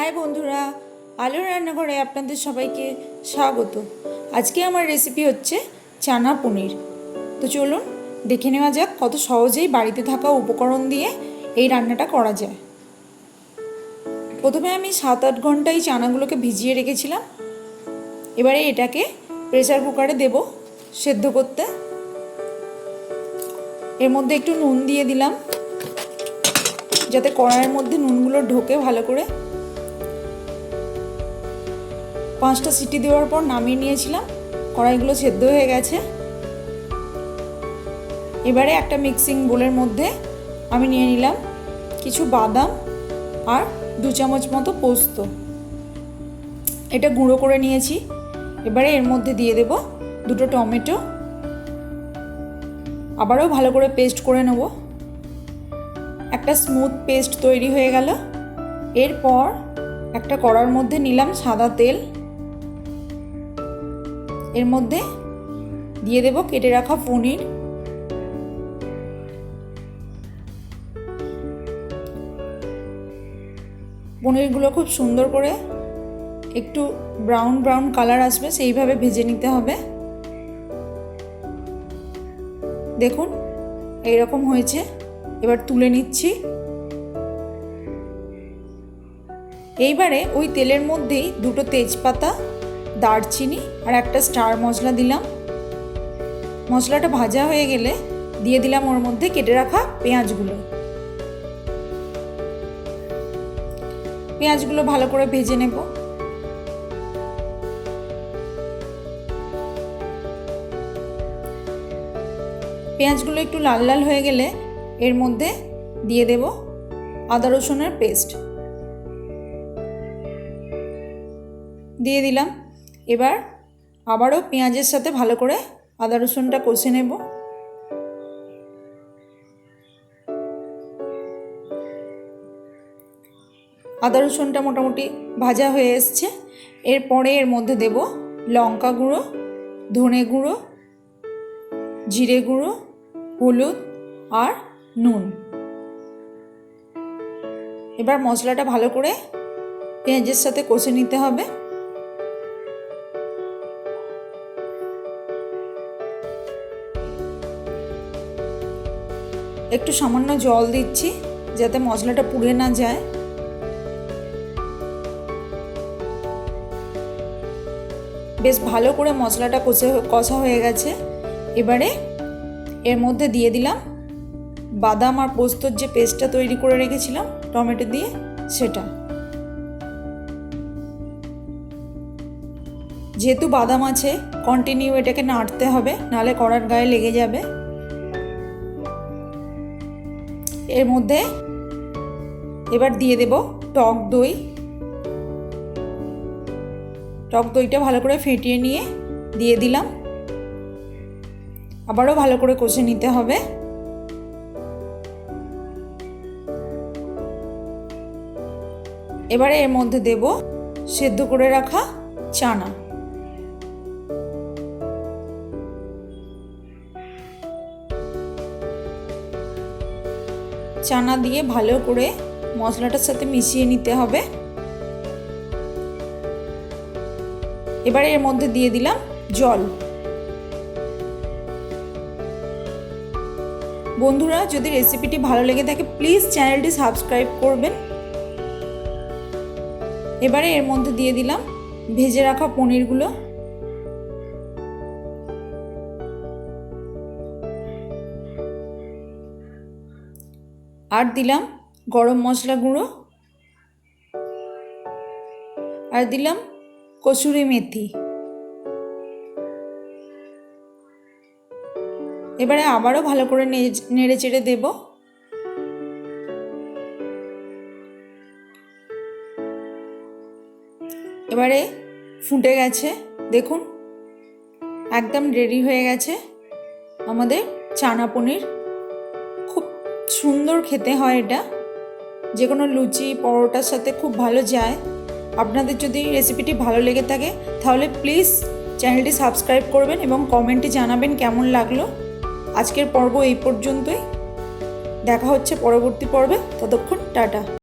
High বন্ধুরা আলু রান্নাঘরে আপনাদের সবাইকে স্বাগত। আজকে আমার রেসিপি হচ্ছে চানা পনির। তো চলুন, দেখে নেওয়া যাক কত সহজেই বাড়িতে থাকা উপকরণ দিয়ে এই রান্নাটা করা যায়। প্রথমে আমি সাত আট ঘণ্টা এই চানাগুলোকে ভিজিয়ে রেখেছিলাম। এবারে এটাকে প্রেসার কুকারে দেব সেদ্ধ করতে। এর মধ্যে একটু নুন দিয়ে দিলাম। যাতে কড়াইয়ের মধ্যে নুনগুলো ঢোকে ভালো করে। পাঁচটা সিটি দেওয়ার পর নামিয়ে নিয়েছিলাম। কড়াইগুলো সেদ্ধ হয়ে গেছে। এবারে একটা মিক্সিং বোলের মধ্যে আমি নিয়ে নিলাম কিছু বাদাম আর দু চামচ মতো পোস্ত। এটা গুঁড়ো করে নিয়েছি। এবারে এর মধ্যে দিয়ে দেব দুটো টমেটো। আবারও ভালো করে পেস্ট করে নেব। একটা স্মুথ পেস্ট তৈরি হয়ে গেল। এরপর একটা কড়ার মধ্যে নিলাম সাদা তেল। এর মধ্যে দিয়ে দেব, কেটে রাখা পনির। পনিরগুলো খুব সুন্দর করে একটু ব্রাউন ব্রাউন কালার আসবে, সেইভাবে ভেজে নিতে হবে। দেখুন, এইরকম হয়েছে। এবার তুলে নিচ্ছি। এইবারে ওই তেলের মধ্যেই দুটো তেজপাতা দারচিনি আর একটা স্টার মশলা দিলাম। মশলাটা ভাজা হয়ে গেলে দিয়ে দিলাম ওর মধ্যে কেটে রাখা পেঁয়াজগুলো। পেঁয়াজগুলো ভালো করে ভেজে নেব। পেঁয়াজগুলো একটু লাল লাল হয়ে গেলে এর মধ্যে দিয়ে দেব আদা রসুনের পেস্ট। দিয়ে দিলাম এবার আবারও পেঁয়াজের সাথে ভালো করে আদা রসুনটা কষে নেব। আদা রসুনটা মোটামুটি ভাজা হয়ে এসছে। এরপরে এর মধ্যে দেব লঙ্কা গুঁড়ো, ধনে গুঁড়ো, জিরে গুঁড়ো, হলুদ আর নুন। এবার মশলাটা ভালো করে পেঁয়াজের সাথে কষে নিতে হবে। একটু সামান্য জল দিচ্ছি যাতে মশলাটা পুড়ে না যায়। বেশ ভালো করে মশলাটা কষে কষা হয়ে গেছে। এবারে এর মধ্যে দিয়ে দিলাম বাদাম আর পোস্তর যে পেস্টটা তৈরি করে রেখেছিলাম, টমেটো দিয়ে সেটা। যেহেতু বাদাম আছে কন্টিনিউ এটাকে নাড়তে হবে নাহলে কড়ার গায়ে লেগে যাবে। এর মধ্যে এবার দিয়ে দেব টক দই। টক দইটা ভালো করে ফেটিয়ে নিয়ে দিয়ে দিলাম। আবারও ভালো করে কষে নিতে হবে। এবারে এর মধ্যে দেব সেদ্ধ করে রাখা চানা। চানা দিয়ে ভালো করে মশলাটার সাথে মিশিয়ে নিতে হবে। এবারে এর মধ্যে দিয়ে দিলাম জল। বন্ধুরা, যদি রেসিপিটি ভালো লেগে থাকে, প্লিজ চ্যানেলটি সাবস্ক্রাইব করবেন। এবারে এর মধ্যে দিয়ে দিলাম ভেজে রাখা পনিরগুলো। আর দিলাম গরম মশলা গুঁড়ো। আর দিলাম কসুরি মেথি। এবারে আবারও ভালো করে নেড়ে চেড়ে দেব। এবারে ফুটে গেছে, দেখুন, একদম রেডি হয়ে গেছে আমাদের চানা পনির। সুন্দর খেতে হয় এটা। যে কোনো লুচি, পরোটার সাথে খুব ভালো যায়। আপনাদের যদি রেসিপিটি ভালো লেগে থাকে, তাহলে প্লিজ চ্যানেলটি সাবস্ক্রাইব করবেন এবং কমেন্টে জানাবেন কেমন লাগল। আজকের পর্ব এই পর্যন্তই। দেখা হচ্ছে পরবর্তী পর্বে। ততক্ষণ টাটা।